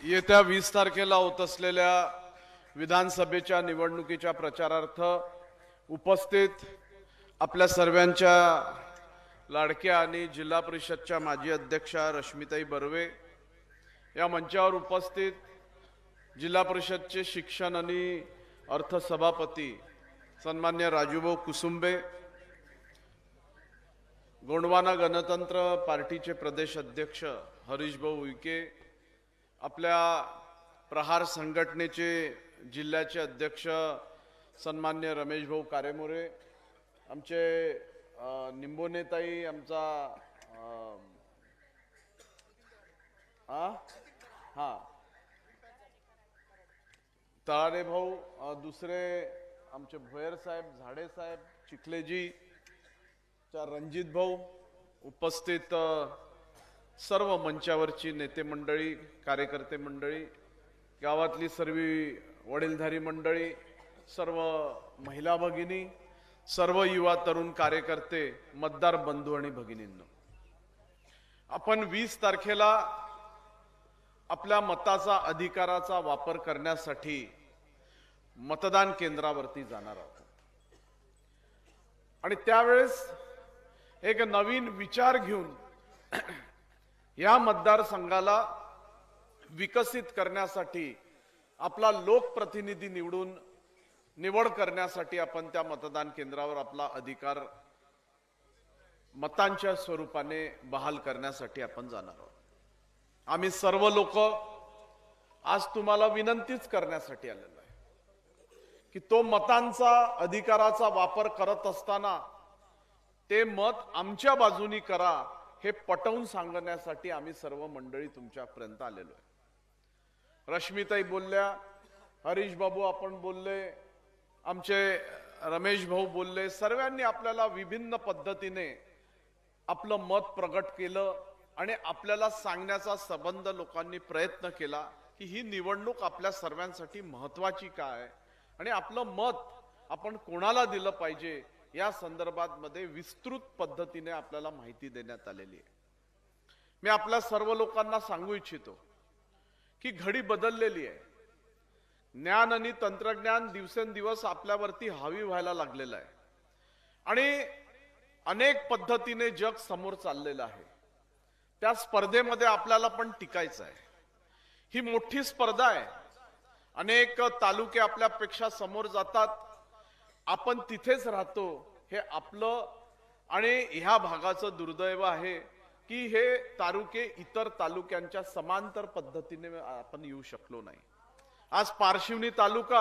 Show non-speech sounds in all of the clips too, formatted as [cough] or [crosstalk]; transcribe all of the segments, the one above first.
येत्या वीस तारखेला होत असलेल्या विधानसभेच्या निवडणुकीच्या प्रचारार्थ उपस्थित आपल्या सर्वांच्या लाडक्या आणि जिल्हा परिषदच्या माजी अध्यक्षा रश्मिताई बर्वे या मंचावर उपस्थित जिल्हा परिषदचे शिक्षण आणि अर्थसभापती सन्मान्य राजूभाऊ कुसुंबे गोंडवाना गणतंत्र पार्टीचे प्रदेश अध्यक्ष हरीशभाऊ उईके आपल्या प्रहार संघटनेचे जिल्ह्याचे अध्यक्ष सन्मान्य रमेश भाऊ कारेमोरे आमचे निंबोनेताई आमचा हा. तळारे भाऊ दुसरे आमचे भोयर साहेब झाडे साहेब चिखलेजी चा रणजित भाऊ उपस्थित सर्व मंचावरची नेते मंडळी कार्यकर्ते मंडळी गावातली सर्व वडीलधारी मंडळी सर्व महिला भगिनी सर्व युवा तरुण कार्यकर्ते मतदार बंधू आणि भगिनींनो. आपण वीस तारखेला आपल्या मताचा अधिकाराचा वापर करण्यासाठी मतदान केंद्रावरती जाणार आहोत. आणि त्यावेळेस एक नवीन विचार घेऊन या मतदारसंघाला विकसित करण्यासाठी आपला लोकप्रतिनिधी निवडून निवड करण्यासाठी आपण त्या मतदान केंद्रावर आपला अधिकार मतांच्या स्वरूपाने बहाल करण्यासाठी आपण जाणार आहोत. आम्ही सर्व लोक आज तुम्हाला विनंतीच करण्यासाठी आलेलो आहे की तो मतांचा अधिकाराचा वापर करत असताना ते मत आमच्या बाजूनी करा हे पटवून सांगण्यासाठी आम्ही सर्व मंडळी तुमच्यापर्यंत आलेलो आहे. रश्मिताई बोलल्या हरीश बाबू आपण बोलले आमचे रमेश भाऊ बोलले सर्वांनी आपल्याला विभिन्न पद्धतीने आपलं मत प्रगट केलं आणि आपल्याला सांगण्याचा संबंध लोकांनी प्रयत्न केला की ही निवडणूक आपल्या सर्वांसाठी महत्वाची काय? आणि आपलं मत आपण कोणाला दिलं पाहिजे? या संदर्भात मध्ये विस्तृत पद्धतीने आपल्याला माहिती देण्यात आलेली आहे. मी आपल्या सर्व लोकांना सांगू इच्छितो की घडी बदललेली आहे. ज्ञान आणि तंत्रज्ञान दिवसेंदिवस आपल्यावरती हावी व्हायला लागलेलं आहे. आणि अनेक पद्धतीने जग समोर चाललेलं आहे. त्या स्पर्धेमध्ये आपल्याला पण टिकायचं आहे. ही मोठी स्पर्धा आहे. अनेक तालुके आपल्यापेक्षा समोर जातात. आपण तिथेच राहतो हे आपलं आणि ह्या भागाचं दुर्दैव आहे की हे तालुके इतर तालुक्यांच्या समांतर पद्धतीने आपण येऊ शकलो नाही. आज पारशिवनी तालुका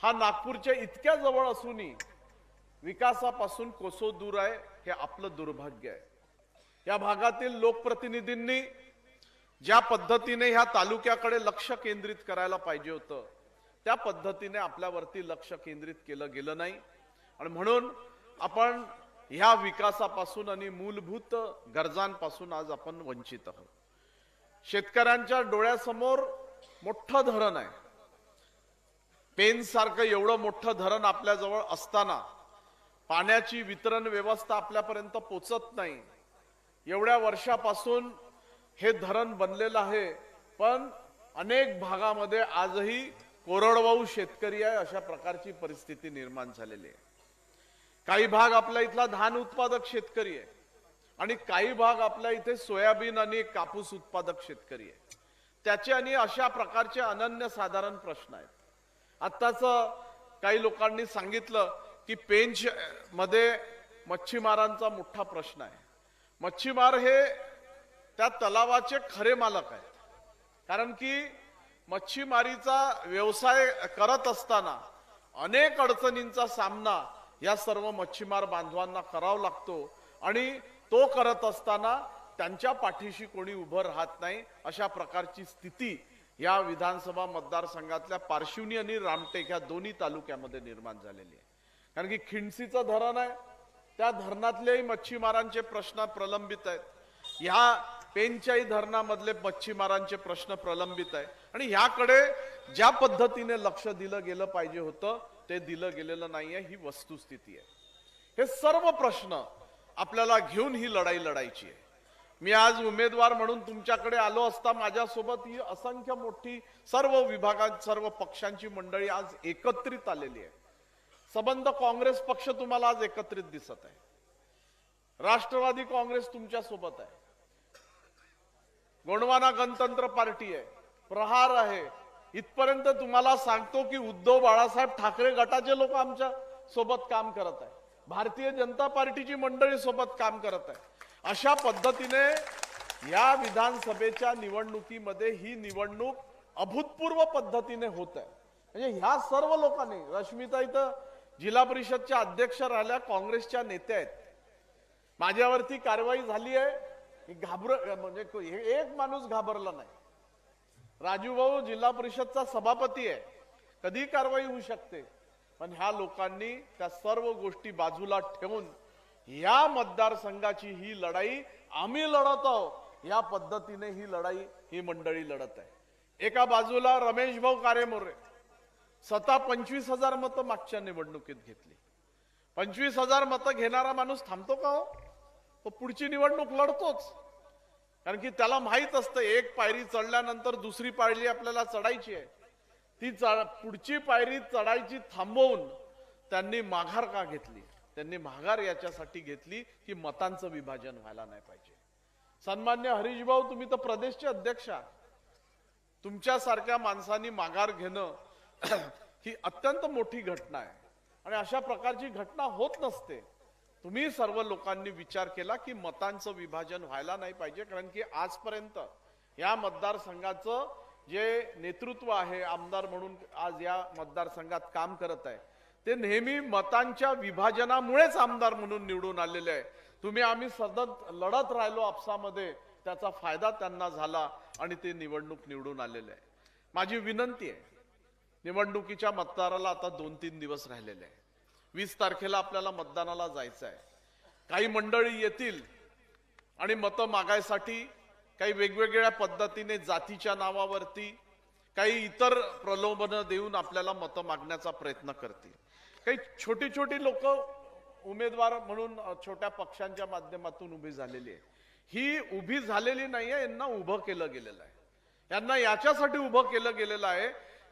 हा नागपूरच्या इतक्या जवळ असूनही विकासापासून कोसो दूर आहे हे आपलं दुर्भाग्य आहे. या भागातील लोकप्रतिनिधींनी ज्या पद्धतीने ह्या तालुक्याकडे लक्ष केंद्रित करायला पाहिजे होतं त्या पद्धतीने आपल्यावरती लक्ष केंद्रित केलं गेलं नाही. आणि म्हणून आपण ह्या विकासापासून आणि मूलभूत गरजांपासून आज आपण वंचित आहोत. शेतकऱ्यांच्या डोळ्यासमोर मोठं धरण आहे. पेन सारखं एवढं मोठं धरण आपल्याजवळ असताना पाण्याची वितरण व्यवस्था आपल्यापर्यंत पोचत नाही. एवढ्या वर्षापासून हे धरण बनलेलं आहे. पण अनेक भागामध्ये आजही कोरडवाहू शेतकरी आहे अशा प्रकारची परिस्थिती निर्माण झालेली आहे. काही भाग आपल्या इथला धान उत्पादक शेतकरी आहे आणि काही भाग आपल्या इथे सोयाबीन आणि कापूस उत्पादक शेतकरी आहे. त्याचे आणि अशा प्रकारचे अनन्य साधारण प्रश्न आहेत. आत्ताच काही लोकांनी सांगितलं की पेंच मध्ये मच्छीमारांचा मोठा प्रश्न आहे. मच्छीमार हे त्या तलावाचे खरे मालक आहेत. कारण की मच्छीमारीचा व्यवसाय करत असताना अनेक अडचणींचा सामना या सर्व मच्छीमार बांधवांना करावा लागतो आणि तो करत असताना त्यांच्या पाठीशी कोणी उभं राहत नाही अशा प्रकारची स्थिती या विधानसभा मतदारसंघातल्या पार्शिवनी आणि रामटेक ह्या दोन्ही तालुक्यामध्ये निर्माण झालेली आहे. कारण की खिंडसीचं धरण आहे. त्या धरणातलेही मच्छीमारांचे प्रश्न प्रलंबित आहेत. ह्या पेनच्याही धरणामधले मच्छीमारांचे प्रश्न प्रलंबित आहे. आणि ह्याकडे ज्या पद्धतीने लक्ष दिलं गेलं पाहिजे होतं ते दिलं गेलेलं नाहीये ही वस्तुस्थिती आहे. हे सर्व प्रश्न आपल्याला घेऊन ही लढाई लढायची आहे. मी आज उमेदवार म्हणून तुमच्याकडे आलो असता माझ्यासोबत ही असंख्य मोठी सर्व विभागात सर्व पक्षांची मंडळी आज एकत्रित आलेली आहे. सबंध काँग्रेस पक्ष तुम्हाला आज एकत्रित दिसत आहे. राष्ट्रवादी काँग्रेस तुमच्यासोबत आहे. गोंडवाना गणतंत्र पार्टी आहे. प्रहार आहे. इथपर्यंत तुम्हाला सांगतो की उद्धव बाळासाहेब ठाकरे गटाचे लोक आमच्यासोबत काम करत आहे भारतीय जनता पार्टीची मंडळी सोबत काम करत आहे अशा पद्धतीने या विधानसभेच्या निवडणुकीमध्ये ही निवडणूक अभूतपूर्व पद्धतीने होत आहे. म्हणजे ह्या सर्व लोकांनी रश्मिता इथं जिल्हा परिषदच्या अध्यक्ष राहिल्या काँग्रेसच्या नेत्या आहेत. माझ्यावरती कारवाई झाली आहे. घाबर म्हणजे हे एक माणूस घाबरला नाही. राजू भाऊ जिल्हा परिषदचा सभापती आहे. कधी कारवाई होऊ शकते? पण ह्या लोकांनी त्या सर्व गोष्टी बाजूला ठेवून या मतदारसंघाची ही लढाई आम्ही लढत आहोत. या पद्धतीने ही लढाई ही मंडळी लढत आहे. एका बाजूला रमेश भाऊ कारेमोरे. स्वतः पंचवीस हजार मतं मागच्या निवडणुकीत घेतली. पंचवीस हजार मतं घेणारा माणूस थांबतो का हो? तो पुढची निवडणूक लढतोच. कारण की त्याला माहीत असतं एक पायरी चढल्यानंतर दुसरी पायरी आपल्याला चढायची आहे. ती चढ पुढची पायरी चढायची थांबवून त्यांनी माघार का घेतली? त्यांनी माघार याच्यासाठी घेतली की मतांचं विभाजन व्हायला नाही पाहिजे. सन्मान्य हरीश भाऊ तुम्ही तर प्रदेशचे अध्यक्ष आहात. तुमच्यासारख्या माणसांनी माघार घेणं [clears throat] ही अत्यंत मोठी घटना आहे. आणि अशा प्रकारची घटना होत नसते. तुम्ही सर्व लोकांनी विचार केला की मतांचं विभाजन व्हायला नाही पाहिजे कारण की आजपर्यंत या मतदारसंघाचं जे नेतृत्व आहे आमदार म्हणून आज या मतदारसंघात काम करत आहे ते नेहमी मतांच्या विभाजनामुळेच आमदार म्हणून निवडून आलेले आहे. तुम्ही आम्ही सतत लढत राहिलो आपसामध्ये त्याचा फायदा त्यांना झाला आणि ते निवडणूक निवडून आलेले आहे. माझी विनंती आहे निवडणुकीच्या मतदाराला आता दोन तीन दिवस राहिलेले आहे. वीस तारखेला आपल्याला मतदानाला जायचं आहे काही मंडळी येतील आणि मतं मागायसाठी काही वेगवेगळ्या पद्धतीने जातीच्या नावावरती काही इतर प्रलोभनं देऊन आपल्याला मतं मागण्याचा प्रयत्न करतील. काही छोटी छोटी लोक उमेदवार म्हणून छोट्या पक्षांच्या माध्यमातून उभी झालेली आहे ही उभी झालेली नाही आहे यांना उभं केलं गेलेलं आहे. यांना याच्यासाठी उभं केलं गेलेलं आहे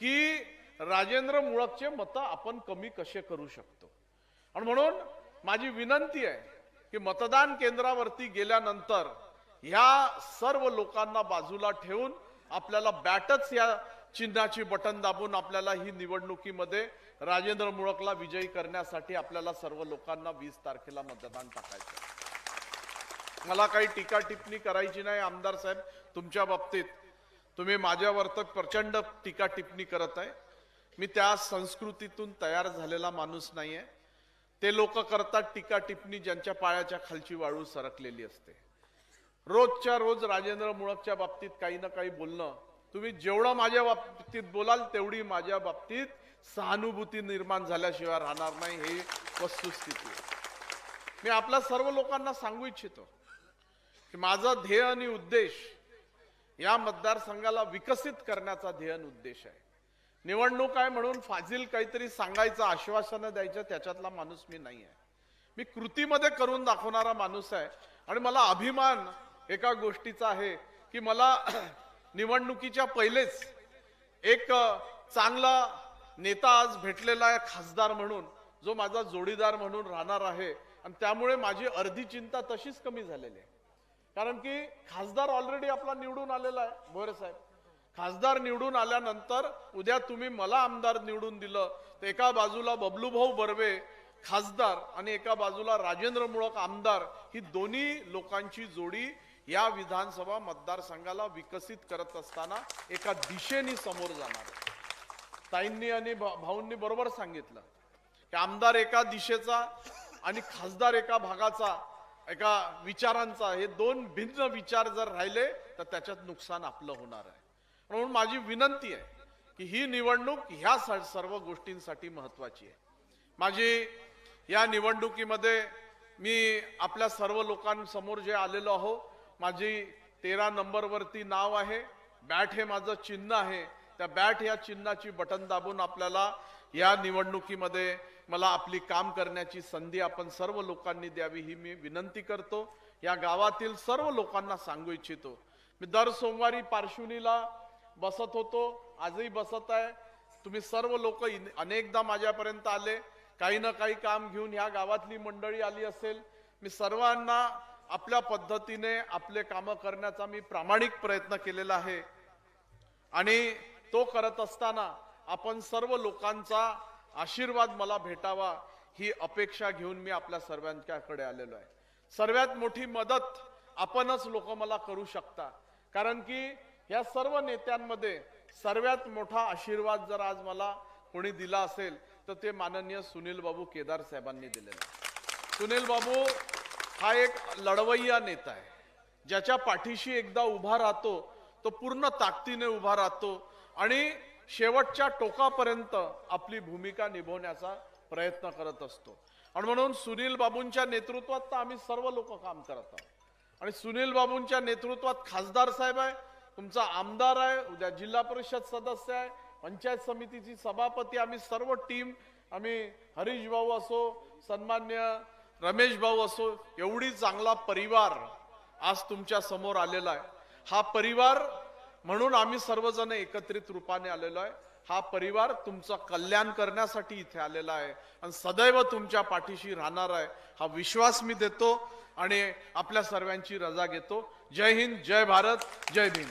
की राजेंद्र मुळकचे मतं आपण कमी कसे करू शकतो? आणि म्हणून माझी विनंती आहे की मतदान केंद्रावरती गेल्यानंतर ह्या सर्व लोकांना बाजूला ठेवून आपल्याला बॅटच या चिन्हाची बटन दाबून आपल्याला ही निवडणुकीमध्ये राजेंद्र मुळकला विजयी करण्यासाठी आपल्याला सर्व लोकांना वीस तारखेला मतदान टाकायचं मला काही टीका टिप्पणी करायची नाही आमदार साहेब तुमच्या बाबतीत. तुम्ही माझ्यावर तर प्रचंड टीका टिप्पणी करत आहे. मी त्या संस्कृतीतून तयार झालेला माणूस नाहीये. ते लोक करतात टीका टिप्पणी ज्यांच्या पायाच्या खालची वाळू सरकलेली असते. रोजच्या रोज राजेंद्र मुळकच्या बाबतीत काही ना काही बोलणं तुम्ही जेवढं माझ्या बाबतीत बोलाल तेवढी माझ्या बाबतीत सहानुभूती निर्माण झाल्याशिवाय राहणार नाही ही वस्तुस्थिती. मी आपल्या सर्व लोकांना सांगू इच्छितो की माझा ध्येय आणि उद्देश या मतदारसंघाला विकसित करण्याचा ध्येय उद्देश आहे. निवडणूक आहे म्हणून फाजील काहीतरी सांगायचं आश्वासनं द्यायचं त्याच्यातला माणूस मी नाही आहे. मी कृतीमध्ये करून दाखवणारा माणूस आहे. आणि मला अभिमान एका गोष्टीचा आहे की मला [clears throat] निवडणुकीच्या पहिलेच एक चांगला नेता आज भेटलेला आहे खासदार म्हणून जो माझा जोडीदार म्हणून राहणार आहे. आणि त्यामुळे माझी अर्धी चिंता तशीच कमी झालेली आहे. कारण की खासदार ऑलरेडी आपला निवडून आलेला आहे. भोरे साहेब. खासदार निवडून आल्यानंतर उद्या तुम्ही मला आमदार निवडून दिलं. तर एका बाजूला बबलूभाऊ बर्वे खासदार आणि एका बाजूला राजेंद्र मुळक आमदार ही दोन्ही लोकांची जोडी या विधानसभा मतदारसंघाला विकसित करत असताना एका दिशेने समोर जाणार. ताईंनी आणि भा- भाऊंनी बरोबर सांगितलं की आमदार एका दिशेचा आणि खासदार एका भागाचा एका विचारांचा हे दोन भिन्न विचार जर राहिले तर त्याच्यात नुकसान आपलं होणार आहे. म्हणून माझी विनंती आहे की ही निवडणूक ह्या स- सर्व गोष्टींसाठी महत्वाची आहे. माझी या निवडणुकीमध्ये मी आपल्या सर्व लोकांसमोर जे आलेलो आहो माझी तेरा नंबरवरती नाव आहे बॅट हे माझं चिन्ह आहे त्या बॅट या चिन्हाची बटन दाबून आपल्याला या निवडणुकीमध्ये मला आपली काम करण्याची संधी आपण सर्व लोकांनी द्यावी ही मी विनंती करतो. या गावातील सर्व लोकांना सांगू इच्छितो. मी दर सोमवारी पार्श्वनीला बसत होतो आजही बसत आहे. तुम्ही सर्व लोक अनेकदा माझ्यापर्यंत आले. काही ना काही काम घेऊन ह्या गावातली मंडळी आली असेल. मी सर्वांना आपल्या पद्धतीने आपले कामं करण्याचा मी प्रामाणिक प्रयत्न केलेला आहे. आणि तो करत असताना आपण सर्व लोकांचा आशीर्वाद मला भेटावा ही अपेक्षा घेऊन मी आपल्या सर्वांच्याकडे आलेलो आहे. सर्वात मोठी मदत आपणच लोक मला करू शकता. कारण की या सर्व नेत्यांमध्ये सर्वात मोठा आशीर्वाद जर आज मला कोणी दिला असेल तर ते माननीय सुनील बाबू केदार साहेबांनी दिलेला सुनील बाबू हा एक लढवय्या नेता आहे. ज्याच्या पाठीशी एकदा उभा राहतो तो पूर्ण ताकदीने उभा राहतो आणि शेवटच्या टोकापर्यंत आपली भूमिका निभवण्याचा प्रयत्न करत असतो. आणि म्हणून सुनील बाबूंच्या नेतृत्वात तर आम्ही सर्व लोक काम करत आहोत. आणि सुनील बाबूंच्या नेतृत्वात खासदार साहेब आहे तुमचा आमदार आहे उद्या जिल्हा परिषद सदस्य आहे पंचायत समितीची सभापती आम्ही सर्व टीम आम्ही हरीश भाऊ असो सन्मान्य रमेश भाऊ असो एवढी चांगला परिवार आज तुमच्यासमोर आलेला आहे. हा परिवार म्हणून आम्ही सर्वजण एकत्रित रूपाने आलेलो आहे. हा परिवार तुमचं कल्याण करण्यासाठी इथे आलेला आहे. आणि सदैव तुमच्या पाठीशी राहणार आहे. हा विश्वास मी देतो. आणि आपल्या सर्वांची रजा घेतो. जय हिंद जय भारत जय भीम.